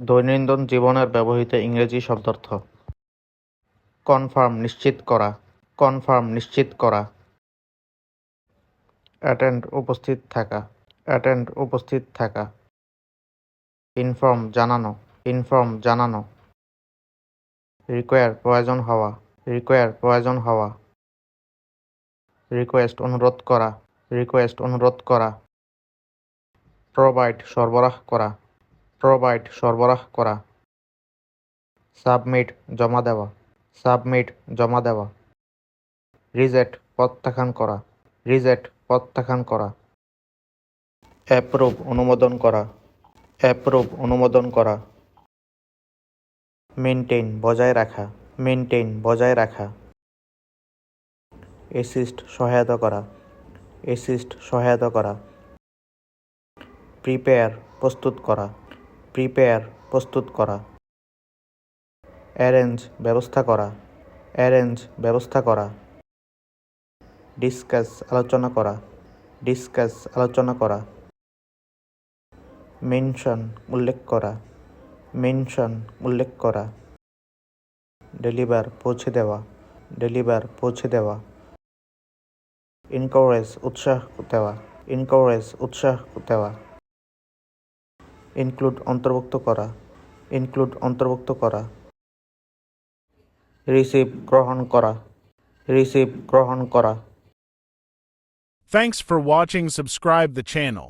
দৈনন্দিন জীবনের ব্যবহৃত ইংরেজি শব্দার্থ। কনফার্ম নিশ্চিত করা। কনফার্ম নিশ্চিত করা। অ্যাটেন্ড উপস্থিত থাকা। অ্যাটেন্ড উপস্থিত থাকা। ইনফর্ম জানানো। ইনফর্ম জানানো। রিকোয়ার প্রয়োজন হওয়া। রিকোয়ার প্রয়োজন হওয়া। রিকোয়েস্ট অনুরোধ করা। রিকোয়েস্ট অনুরোধ করা। প্রোভাইড সরবরাহ করা। প্রোভাইড সরবরাহ করা। সাবমিট জমা দেওয়া। সাবমিট জমা দেওয়া। রিজেক্ট প্রত্যাখ্যান করা। রিজেক্ট প্রত্যাখ্যান করা। অ্যাপ্রুভ অনুমোদন করা। অ্যাপ্রুভ অনুমোদন করা। মেনটেন বজায় রাখা। মেনটেন বজায় রাখা। অ্যাসিস্ট সহায়তা করা। অ্যাসিস্ট সহায়তা করা। প্রিপেয়ার প্রস্তুত করা। প্রিপেয়ার প্রস্তুত করা। অ্যারেঞ্জ ব্যবস্থা করা। অ্যারেঞ্জ ব্যবস্থা করা। ডিসকাস আলোচনা করা। ডিসকাস আলোচনা করা। মেনশন উল্লেখ করা। মেনশন উল্লেখ করা। ডেলিভার পৌঁছে দেওয়া। ডেলিভার পৌঁছে দেওয়া। ইনকারেজ উৎসাহ দেওয়া। ইনকারেজ উৎসাহ দেওয়া। ইনক্লুড অন্তর্ভুক্ত করা ইনক্লুড অন্তর্ভুক্ত করা রিসিভ গ্রহণ করা রিসিভ গ্রহণ করা Thanks for watching. Subscribe the channel.